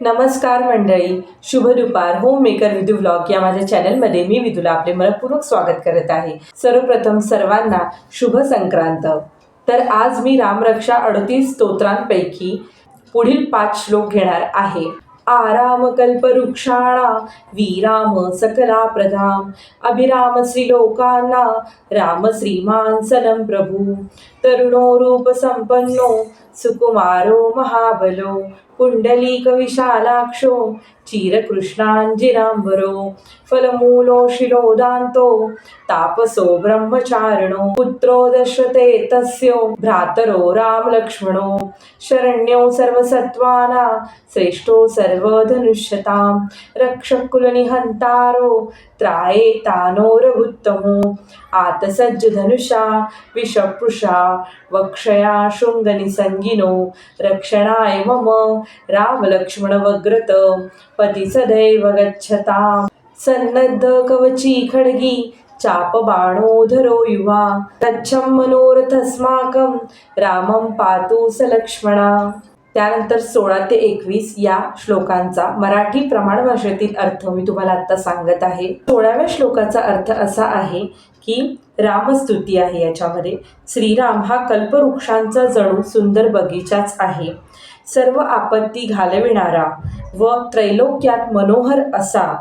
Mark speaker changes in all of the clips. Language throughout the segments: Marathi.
Speaker 1: नमस्कार मंडळी शुभ दुपार. होम मेकर विदू व्लॉग या माझ्या चॅनलमध्ये मी विदूला आपले मनपूर्वक स्वागत करत आहे. सर्वप्रथम सर्वांना शुभ संक्रांत. तर आज मी रामरक्षा अडतीस स्तोत्रांपैकी पुढील पाच श्लोक घेणार आहे. आराम कल्पवृक्षाणा विराम सकला प्रधाम अभिराम श्रीलोकांना राम श्रीमान सनम प्रभू। तरुणो रूप संपन्नो सुकुमारो महाबलो। पुंडलीक विशालाक्षो चिरकृष्णांजिरांबरो फलमूलो शिलोदान्तो तापसो ब्रह्मचारिणो पुत्रो दशते तस्यो भ्रातरो रामलक्ष्मणो शरण्यो सर्वसत्त्वाना श्रेष्ठो सर्वधनुष्यतां रक्षकुलनिहन्तारो त्रायेतानो आतसज्जधनुषा विषपृषा वक्षया शृङ्गनिसङ्गिनो रक्षणाय मम रामलक्ष्मणवग्रत पती सदैव गच्छताम। सन्नद्ध कवची खड्गी चाप बाणोधरो युवा। तच्छम मनोरथस्माकं रामं पातु स लक्ष्मणा त्यानंतर सोळा ते एकवीस या श्लोकांचा मराठी प्रमाण भाषेतील अर्थ मी तुम्हाला आता सांगत आहे. सोळाव्या श्लोकाचा अर्थ असा आहे की रामस्तुती आहे याच्यामध्ये. श्रीराम हा कल्पवृक्षांचा जणू सुंदर बगीचाच आहे. सर्व आपत्ती घालविणारा व त्रैलोक्यात मनोहर असा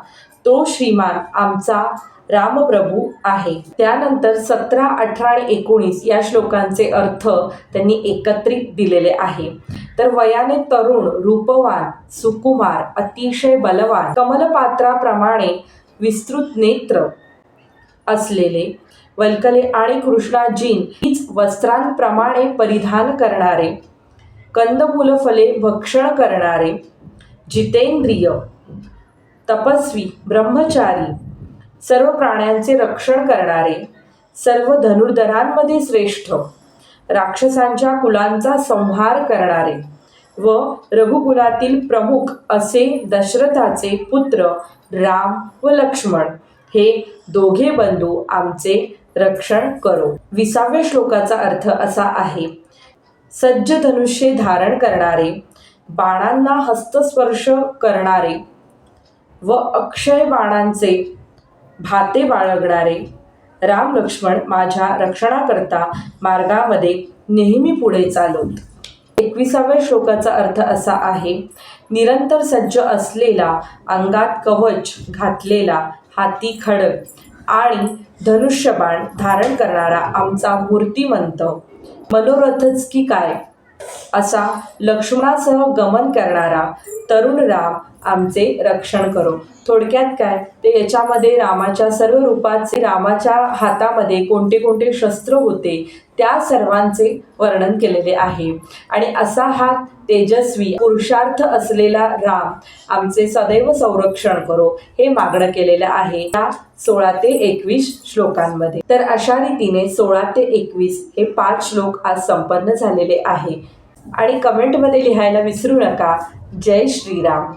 Speaker 1: तो श्रीमान आमचा रामप्रभू आहे. त्यानंतर सतरा अठरा आणि एकोणीस या श्लोकांचे अर्थ त्यांनी एकत्रित दिलेले आहे. तर वयाने तरुण रूपवान सुकुमार अतिशय बलवान कमलपात्राप्रमाणे विस्तृत नेत्र असलेले वल्कले आणि कृष्णाजीन हीच वस्त्रांप्रमाणे परिधान करणारे कंदमूलफले भक्षण करणारे जितेंद्रिय तपस्वी ब्रह्मचारी सर्व प्राण्यांचे रक्षण करणारे सर्व धनुर्धरांमध्ये श्रेष्ठ राक्षसांच्या कुलांचा संहार करणारे व रघुकुलातील प्रमुख असे दशरथाचे पुत्र राम व लक्ष्मण हे दोघे बंधू आमचे रक्षण करो. विसाव्या श्लोकाचा अर्थ असा आहे सज्ज धनुष्य धारण करणारे बाणांना हस्तस्पर्श करणारे व अक्षय बाणांचे भाते बाळगणारे राम लक्ष्मण माझ्या रक्षणाकरता मार्गामध्ये नेहमी पुढे चालवत एकविसाव्या श्लोकाचा अर्थ असा आहे निरंतर सज्ज असलेला अंगात कवच घातलेला हाती खडक आणि धनुष्यबाण धारण करणारा आमचा मूर्तिमंत. मनोरथच की काय? असा लक्ष्मणासह गमन करणारा तरुण राम आमचे रक्षण करो. थोडक्यात काय? ते याच्यामध्ये रामाच्या सर्व रूपाचे रामाच्या हातामध्ये कोणते कोणते शस्त्र होते त्या सर्वांचे वर्णन केलेले आहे. आणि असा हा तेजस्वी पुरुषार्थ असलेला राम आमचे सदैव संरक्षण करो हे मागणं केलेलं आहे. या सोळा ते एकवीस श्लोकांमध्ये. तर अशा रीतीने सोळा ते एकवीस हे पाच श्लोक आज संपन्न झालेले आहे. आणि कमेंटमध्ये लिहायला विसरू नका. जय श्रीराम.